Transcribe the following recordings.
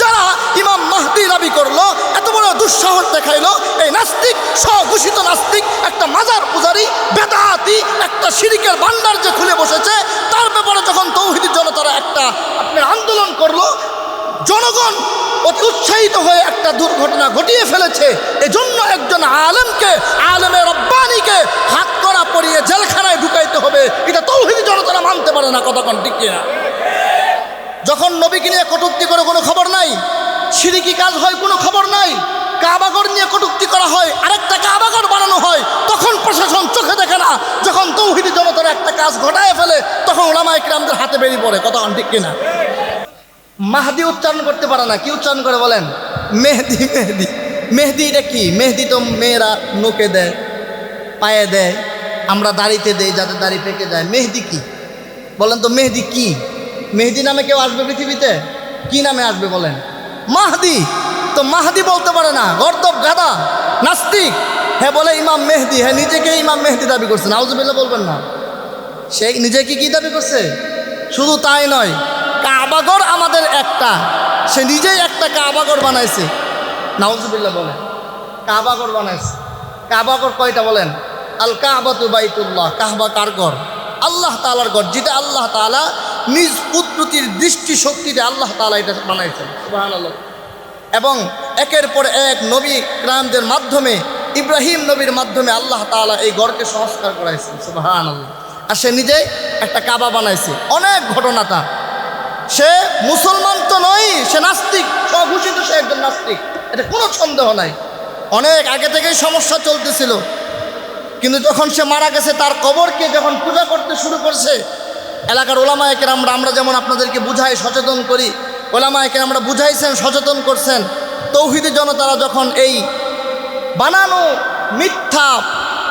যারা ইমাম মাহদি দাবি করল, এত বড় দুঃসাহস দেখাইলো, এই নাস্তিক, স্বঘোষিত নাস্তিক, একটা মাজার পূজারি, বেদাতি, একটা সিরিকের ভান্ডার যে খুলে বসেছে, তার ব্যাপারে যখন তৌহিদি জনতারা একটা আপনার আন্দোলন করল, জনগণ অতি উৎসাহিত হয়ে একটা দুর্ঘটনা ঘটিয়ে ফেলেছে। এজন্য একজন আলেমকে আলেমের রব্বানিকে হাত করা পরিয়ে জেলখানায় ঢুকাইতে হবে। এটা তৌহিদি জনতারা মানতে পারে না কতক্ষণ ঠিক কিনা? যখন নবীকে নিয়ে কটুক্তি করে কোনো খবর নাই সিরিকি কাজ হয় কোনো খবর নাই, কাবাগর নিয়ে কটুক্তি করা হয়, আরেকটা কাবাগর বানানো হয়, তখন প্রশাসন চোখে দেখে না। যখন তৌহিদি জনতার একটা কাজ ঘটায় ফেলে, তখন ওলামা ইকরামদের হাতে বেরিয়ে পড়ে, কথা ঠিক কিনা? মাহাদি উচ্চারণ করতে পারে না, কি উচ্চারণ করে বলেন? মেহেদি মেহেদি। মেহেদি এটা কি? মেহেদি তো মেয়েরা নোকে দেয়, পায়ে দেয়, আমরা দাড়িতে দেই যাতে দাড়ি পেকে যায়। মেহেদি কি? বলেন তো মেহেদি কি? মেহেদি নামে কেউ আসবে পৃথিবীতে? কি নামে আসবে বলেন? মাহদি! তো মাহদি বলতে পারে না, গর্দব গাদা নাস্তিক। হ্যাঁ বলে ইমাম মেহেদি। হ্যাঁ নিজেকে ইমাম মেহেদি দাবি করছে। নাউজুবিল্লাহ বলবেন না। সে নিজেকে কি দাবি করছে? শুধু তাই নয়, কাবাগর আমাদের একটা। সে নিজেই একটা কাবাগর বানাইছে। নাউজুবিল্লাহ বলে কাবাগর বানাইছে। কাবাগর কয়টা বলেন? আল কাবাতু বাইতুল্লাহ। কাহবা কার ঘর? আল্লাহ তালার ঘর। যেটা আল্লাহ তালা নিজ কুদরতির দৃষ্টি শক্তিতে আল্লাহ তালা এটা বানাইছেন। সুবহানাল্লাহ। এবং একের পর এক নবী ক্রামদের মাধ্যমে ইব্রাহিম নবীর মাধ্যমে আল্লাহ তাআলা এই গড়কে সংস্কার করাইছেন। সুবাহান আল্লাহ আর সে নিজে একটা কাবা বানাইছে। অনেক ঘটনা তার। সে মুসলমান তো নয় সে নাস্তিক। স্বঘোষিত সে একজন নাস্তিক। এটা কোনো সন্দেহ নাই। অনেক আগে থেকেই সমস্যা চলতেছিল। কিন্তু যখন সে মারা গেছে তার কবরকে যখন পূজা করতে শুরু করছে এলাকার ওলামায়কের আমরা আমরা যেমন আপনাদেরকে বুঝাই, সচেতন করি ওলামায়কে আমরা বুঝাইছেন, সচেতন করছেন, তৌহিদি জনতারা যখন এই বানানো মিথ্যা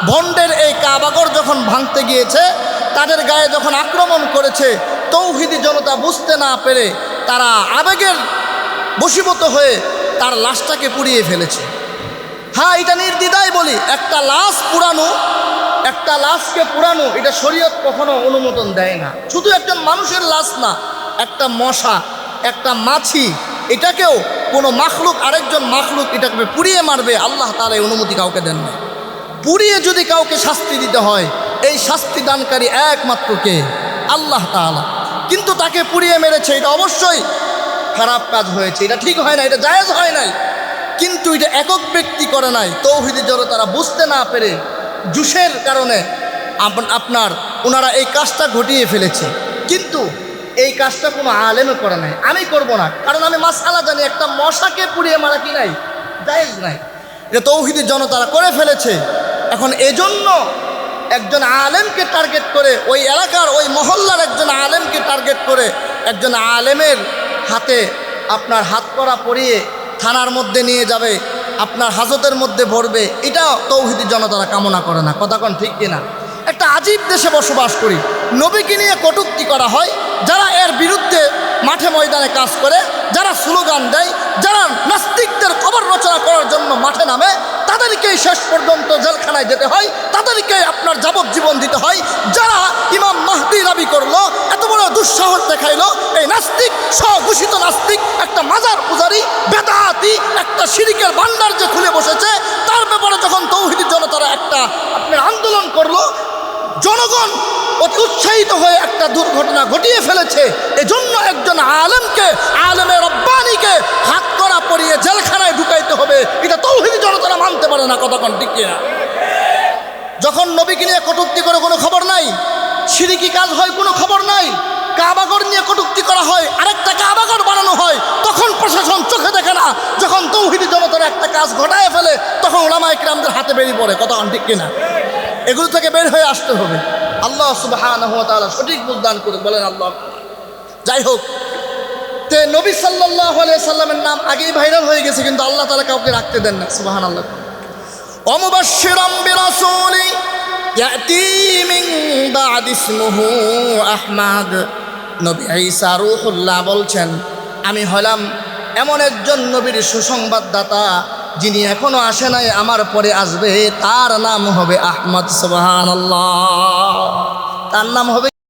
ভণ্ডের এই কাবাগর যখন ভাঙতে গিয়েছে, তাদের গায়ে যখন আক্রমণ করেছে, তৌহিদি জনতা বুঝতে না পেরে তারা আবেগের বশীভূত হয়ে তার লাশটাকে পুড়িয়ে ফেলেছে। হ্যাঁ এটা নির্দ্বিধায় বলি, একটা লাশ পুরানো একটা লাশকে পুরানো, এটা শরীয়ত কখনো অনুমোদন দেয় না। শুধু একজন মানুষের লাশ না, একটা মশা, একটা মাছি, এটাকেও কোনো মাখলুক, আরেকজন মাখলুক এটাকে পুড়িয়ে মারবে, আল্লাহ তার এই অনুমতি কাউকে দেন না। পুড়িয়ে যদি কাউকে শাস্তি দিতে হয়, এই শাস্তি দানকারী একমাত্র কে? আল্লাহ তাআলা। কিন্তু তাকে পুড়িয়ে মেরেছে, এটা অবশ্যই খারাপ কাজ হয়েছে, এটা ঠিক হয় না এটা জায়েজ হয় নাই। কিন্তু এটা একক ব্যক্তি করে নাই, তৌহিদি জড়ো তারা বুঝতে না পেরে জুসের কারণে আপ- আপনার ওনারা এই কাজটা ঘটিয়ে ফেলেছে। কিন্তু এই কাজটা কোনো আলেমে করে নাই। আমি করব না, কারণ আমি মাসালা জানি, একটা মশাকে পুড়িয়ে মারা কি নাই? জায়েজ নাই। এটা তৌহিদি জনতারা করে ফেলেছে। এখন এজন্য একজন আলেমকে টার্গেট করে ওই এলাকার, ওই মহল্লার একজন আলেমকে টার্গেট করে একজন আলেমের হাতে আপনার হাত করা পরিয়ে থানার মধ্যে নিয়ে যাবে। আপনার হাজতের মধ্যে ভরবে, এটা তৌহিদি জনতারা কামনা করে না। কথা কোন ঠিক কিনা? একটা আজীব দেশে বসবাস করি, নবীকে নিয়ে কটূক্তি করা হয়, যারা এর বিরুদ্ধে মাঠে ময়দানে কাজ করে, যারা স্লোগান দেয়, যারা নাস্তিকদের খবর রচনা করার জন্য মাঠে নামে, তাদেরকেই শেষ পর্যন্ত জেলখানায় যেতে হয় তাদেরকে আপনার যাবজ্জীবন দিতে হয় দুঃসাহস দেখাইলো, এই নাস্তিক, স্বঘোষিত নাস্তিক, একটা মাজার পূজারি বেদাতি একটা সিরিকের ভান্ডার যে খুলে বসেছে, তার ব্যাপারে যখন তৌহিদি জনতারা একটা আপনার আন্দোলন করল, জনগণ অতি উৎসাহিত হয়ে একটা দুর্ঘটনা ঘটিয়ে ফেলেছে। এজন্য একজন আলেমকে আলেমের রব্বানিকে হাত করা পরিয়ে জেলখানায় ঢুকাইতে হবে, এটা তৌহিদি জনতারা মানতে পারে না কতক্ষণ ঠিক কিনা? যখন নবীকে নিয়ে কটূক্তি করে কোনো খবর নাই, সিরিকি কাজ হয় কোনো খবর নাই কাবাগর নিয়ে কটূক্তি করা হয় আরেকটা কাবাগর বানানো হয় তখন প্রশাসন চোখে দেখে না যখন তৌহিদি জনতার একটা কাজ ঘটায় ফেলে তখন ওলামা ইকরামদের হাতে বেরিয়ে পড়ে কথা ঠিক কিনা এগুলো থেকে বের হয়ে আসতে হবে আল্লাহ সুবাহ সঠিক বুঝদান করে বলেন আল্লাহ যাই হোক তে নবী সাল্লাহ সাল্লামের নাম আগেই ভাইরাল হয়ে গেছে কিন্তু আল্লাহ তালা কাউকে রাখতে দেন না সুবাহান আল্লাহ ومبشرا برسول يأتي من بعد اسمه আহমাদ নবী ঈসা রুহুল্লাহ বলছেন, আমি হলাম এমন একজন নবীর সুসংবাদদাতা যিনি এখনও আসে নাই, আমার পরে আসবে। তার নাম হবে আহমদ সুবাহ তার নাম হবে